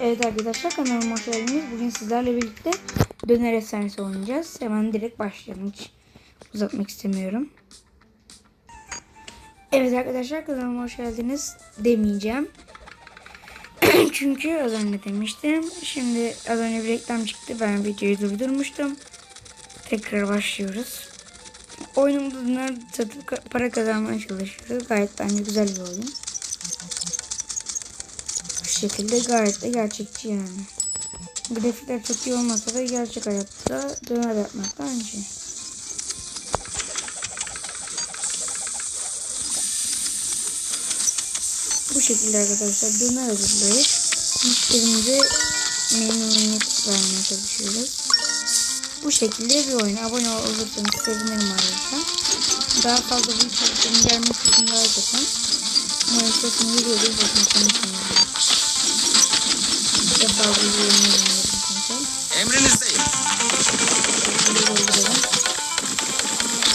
Evet arkadaşlar kanalıma hoş geldiniz. Bugün sizlerle birlikte döner efsanesi oynayacağız. Hemen direkt başlayalım. Hiç uzatmak istemiyorum. Evet arkadaşlar kanalıma hoş geldiniz demeyeceğim. Çünkü az önce demiştim. Şimdi az önce bir reklam çıktı. Ben videoyu durdurmuştum. Tekrar başlıyoruz. Oyunumuzda döner satıp para kazanmaya çalışıyoruz. Gayet bence güzel bir oyun. Şekilde gayet de gerçekçi yani. Grafikler çok iyi olmasa da gerçek hayatta döner yapmak aynı şey. Bu şekilde arkadaşlar döner hazırlayıp müşterimize memnuniyet vermeye çalışıyoruz. Bu şekilde bir oyun. Abone olursanız sevinirim ayrıca. Daha fazla bu içeriklerin gelmesi için like atın. Geliyordur. Bakın konuşmuyorum. İlk defa çünkü. Emrinizdeyim.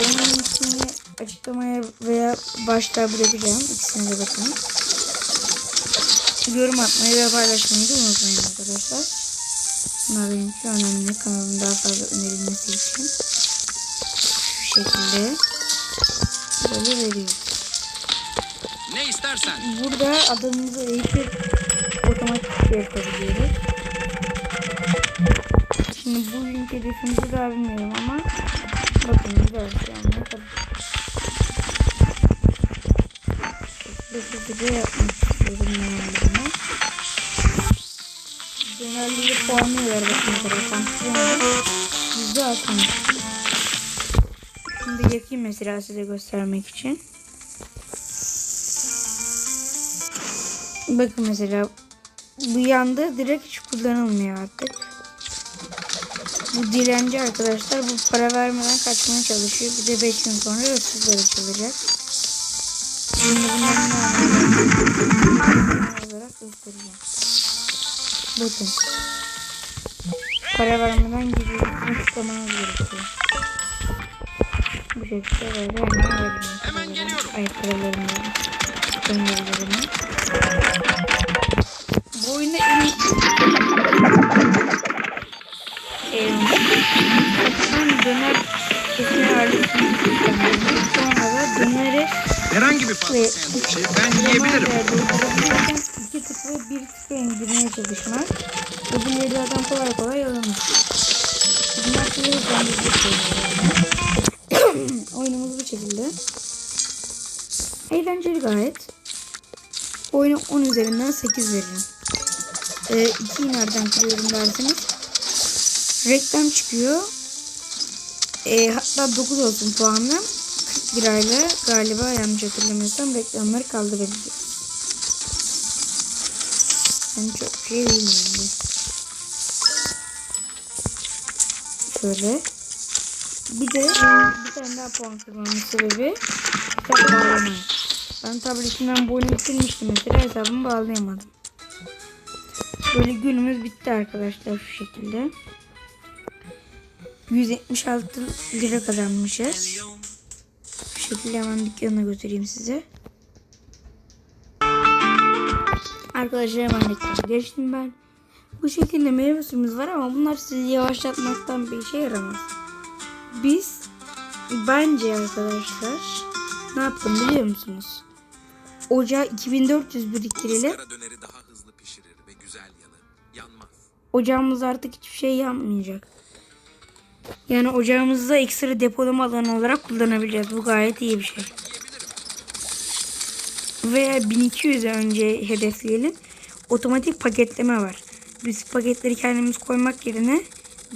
Oyunun ismini açıklamaya veya başta bırakacağım. İkisine de bakın. Yorum atmayı ve paylaşmayı da unutmayın arkadaşlar. Bunlar benim için önemli. Kanalın daha fazla önerilmesi için. Şu şekilde böyle veriyoruz. Ne istersen. Burada adamımızı eğitip şey yapabiliyoruz. Şimdi bu link hedefimizi daha bilmiyorum ama bakın güzel bir şey anlıyor. Hızlıca yapmak istiyorum ben bunu. Dönerleri puanlıyorlar bakın arkadaşlar. Yüzde altmış. Şimdi yakayım mesela size göstermek için. Bakın mesela bu yanda direkt hiç kullanılmıyor artık. Bu dilenci arkadaşlar bu para vermeden kaçmaya çalışıyor. Bir de 5 gün sonra hırsızlar açılacak. Şimdi bunların olarak göstereceğim. Bakın. Para vermeden giriyorsunuz tıklamanız gerekiyor. Bu şekilde böyle hemen verin. Hemen geliyorum. Ay paralarımı gönderilerimi. Döner kesme ağırlığını Sonra da Herhangi bir ve sandviçi ben yiyebilirim. İki tık ve bir tıka indirmeye çalışmak. Öbürleri zaten kolay kolay alınır. Bunlar size ben Oyunumuz bu şekilde. Eğlenceli gayet. Oyuna 10 üzerinden 8 veririm. Ee, ikiyi nereden kırıyorum derseniz. Reklam çıkıyor. Ee, hatta 9 olsun puanı. 41 ayla galiba yanlış hatırlamıyorsam reklamları kaldırabiliyoruz. Ben çok şey bilmiyorum. Şöyle. Bir de bir tane daha puan kırmamın sebebi hesap bağlama. Ben tabletimden bu oyunu bitirmiştim mesela hesabımı bağlayamadım. Böyle günümüz bitti arkadaşlar şu şekilde. 176 lira kazanmışız. Bu şekilde hemen dükkanına götüreyim size. Arkadaşlar hemen reklam geçtim ben. Bu şekilde meyve suyumuz var ama bunlar sizi yavaşlatmaktan bir işe yaramaz. Biz bence arkadaşlar ne yaptım biliyor musunuz? Ocağa 2400 biriktirelim. Ocağımız artık hiçbir şey yanmayacak. Yani ocağımızda ekstra depolama alanı olarak kullanabileceğiz. Bu gayet iyi bir şey. Veya 1200 önce hedefleyelim. Otomatik paketleme var. Biz paketleri kendimiz koymak yerine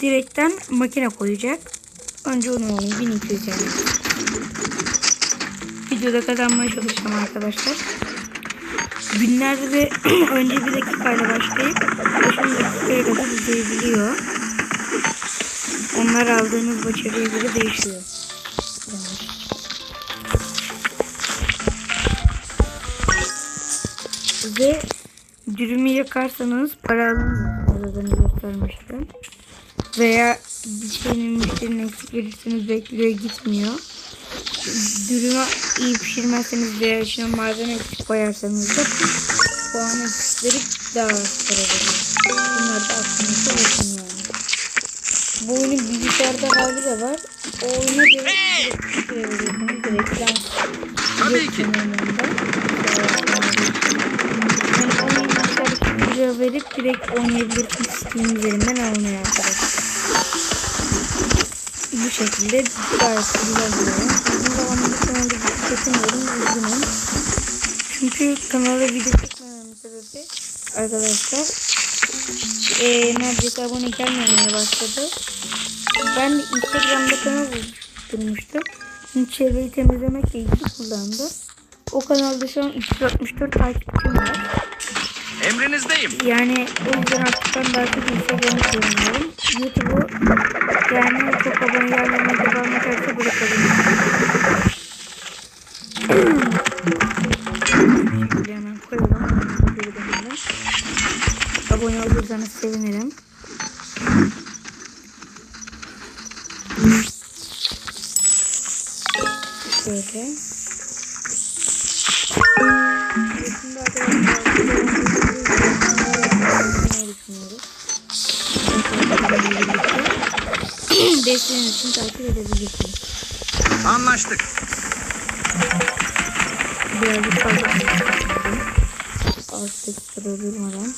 direkten makine koyacak. Önce onu alayım 1200 yani. Videoda kazanmaya çalışacağım arkadaşlar. Günlerde de önce bir dakikayla başlayıp 5 dakikaya kadar uzayabiliyor. Onlar aldığınız başarıya göre değişiyor. Ve dürümü yakarsanız para alınmıyor. göstermiştim. Veya bir şeyin müşterinin eksik verirseniz bekliyor gitmiyor. Dürümü iyi pişirmezseniz veya içine malzeme eksik koyarsanız da puanı gösterip daha veriyor. Bunlar da aklınızda olsun yani. Bu oyunun bilgisayarda hali de var. O oyuna göre direkt veriyorsunuz. Direkt lan Tabii ki. Yani verip direkt oynayabilirsiniz Steam üzerinden almaya arkadaşlar. Bu şekilde gayet güzel bir oyun. Çekemiyorum. Üzgünüm. Çünkü kanalda video çekmememin sebebi arkadaşlar eee neredeyse abone gelmemeye başladı. Ben Instagram'da kanal oluşturmuştum. Şimdi çevreyi temizlemekle ilgili kullandı. O kanalda şu an 364 takipçim var. Emrinizdeyim. Yani o yüzden artık ben daha çok Instagram'ı kullanıyorum. YouTube'u yani çok abone gelmemeye devam ederse bırakabilirim. Şimdi hemen koyalım. Abone olursanız sevinirim. Şöyle. Şimdi arkadaşlar? Desteğiniz için takip edebilirsiniz. Anlaştık. Birazcık fazla. Artık durmadan.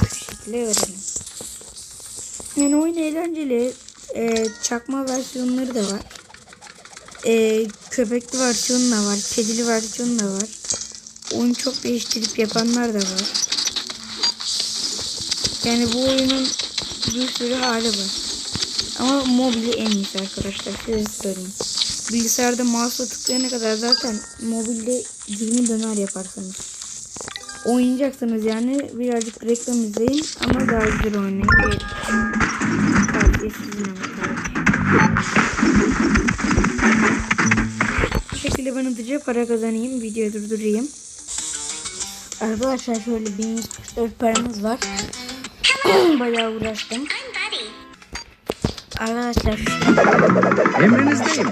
Bu şekilde öğrenin. Yani oyun eğlenceli. Ee, çakma versiyonları da var. Ee, köpekli versiyonu da var. Kedili versiyonu da var. Oyunu çok değiştirip yapanlar da var. Yani bu oyunun bir sürü hali var. Ama mobili en iyisi arkadaşlar. Size söyleyeyim. Bilgisayarda mouse'la tıklayana kadar zaten mobilde 20 döner yaparsınız. Oynayacaksınız yani birazcık reklam izleyin ama daha güzel oynayın. Bu şekilde ben hızlıca para kazanayım. Videoyu durdurayım. Arkadaşlar şöyle 1144 paramız var. Bayağı uğraştım. Arkadaşlar Emrinizdeyim.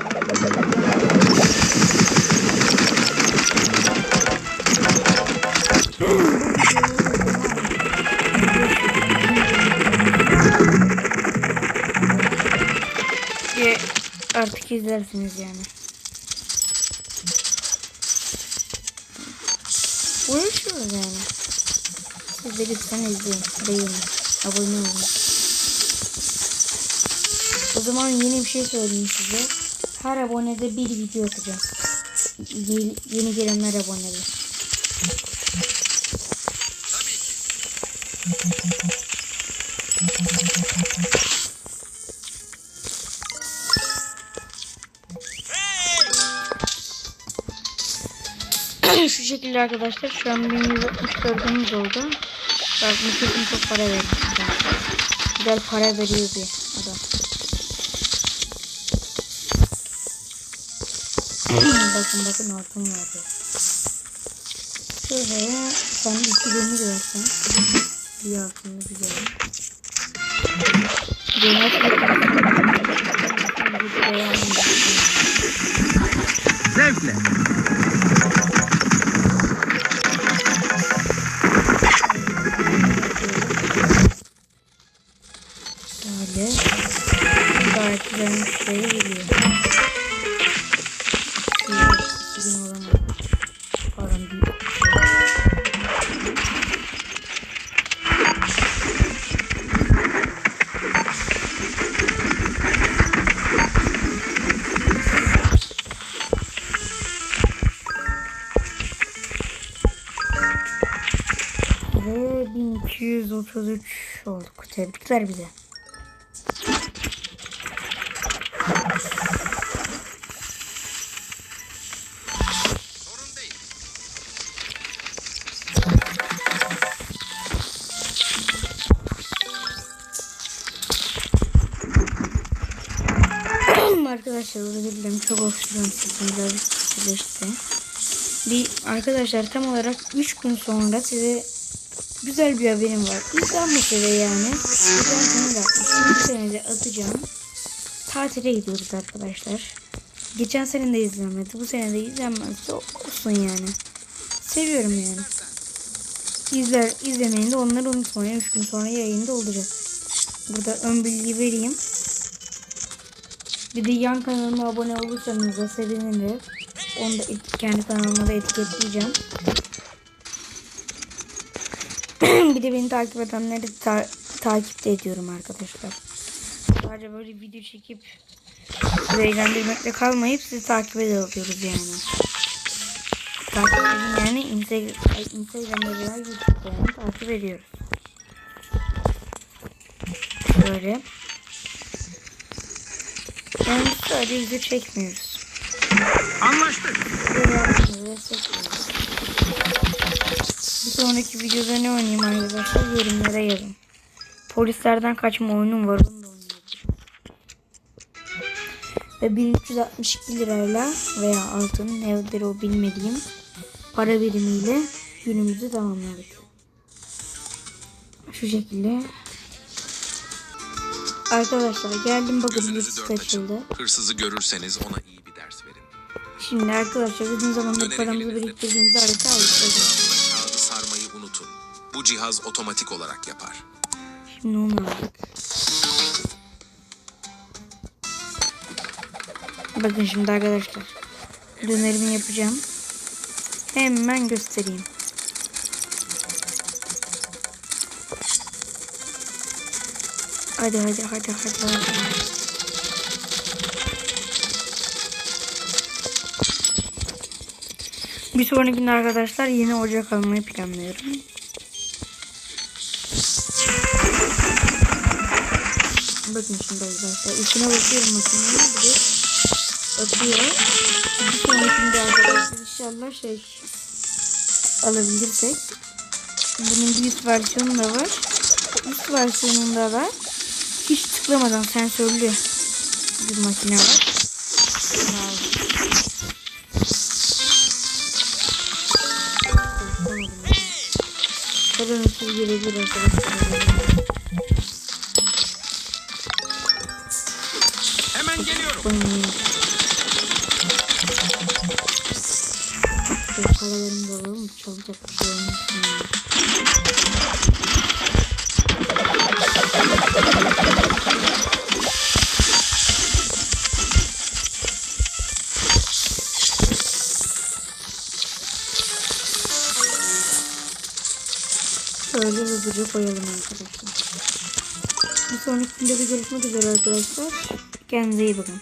Artık izlersiniz yani. Uğraşıyoruz yani. Siz de lütfen izleyin. Beğenin. Abone olun. O zaman yeni bir şey söyleyeyim size. Her abonede bir video atacağım. Yeni, yeni gelenler aboneli. Şu şekilde arkadaşlar şu an 1164'ümüz oldu. Bak bu çok para verdi. Güzel para veriyor bir adam. Bakın bakın altın vardı. Şöyle sen iki demir versen. Bir altını güzel. Döner Zevkle. Böyle gayet güzel müşteri geliyor. Bugün olamadı. Param büyük. Ve 1233 olduk. Tebrikler bize. Arkadaşlar özür çok hoşçakalın sizin birazcık sıkıştı. Bir arkadaşlar tam olarak 3 gün sonra size güzel bir haberim var. İzlenmese de yani. İzlenmese de atmışım. Bu sene de atacağım. Tatile gidiyoruz arkadaşlar. Geçen sene de izlenmedi. Bu sene de izlenmezse olsun yani. Seviyorum yani. İzler, izlemeyi de onları unutmayın. 3 gün sonra yayında olacak. Burada ön bilgi vereyim. Bir de yan kanalıma abone olursanız da sevinirim. Onu da kendi kanalıma da etiketleyeceğim. bir de beni takip edenleri ta- takip de ediyorum arkadaşlar. Sadece böyle video çekip sizi eğlendirmekle kalmayıp sizi takip ediyoruz yani. Takip edin yani Instagram, Instagram'da veya YouTube'da takip ediyoruz. Şöyle. Sadece video çekmiyoruz. Anlaştık. Bir sonraki videoda ne oynayayım arkadaşlar yorumlara yazın. Polislerden kaçma oyunum var onu da oynayabilirim. Ve 1362 lirayla veya altın nedir o bilmediğim para birimiyle günümüzü tamamladık. Şu şekilde. Arkadaşlar geldim bakın bir Gözünüzü dört açın. açıldı. Hırsızı görürseniz ona iyi bir ders verin. Şimdi arkadaşlar zamandır Dönerim paramızı harita alıştırdık. Etrafında kağıdı sarmayı unutun. Bu cihaz otomatik olarak yapar. Şimdi onu aldık. Bakın şimdi arkadaşlar. Dönerimi yapacağım. Hemen göstereyim. Hadi hadi hadi hadi hadi. Bir sonraki gün arkadaşlar yeni ocak almayı planlıyorum. Bakın şimdi arkadaşlar. İçine bakıyorum makineyi. Bir de atıyor. Bir sonrakinde arkadaşlar inşallah şey alabilirsek. Bunun bir üst versiyonu da var. Üst versiyonunda da tıklamadan sensörlü bir makine var. Karanlıksız gelebilir arkadaşlar. Hemen geliyorum. Paralarını da alalım. Çalacak bir şey olmasın. yani. Şöyle hızlıca koyalım arkadaşlar. Bir sonraki videoda görüşmek üzere arkadaşlar. Kendinize iyi bakın.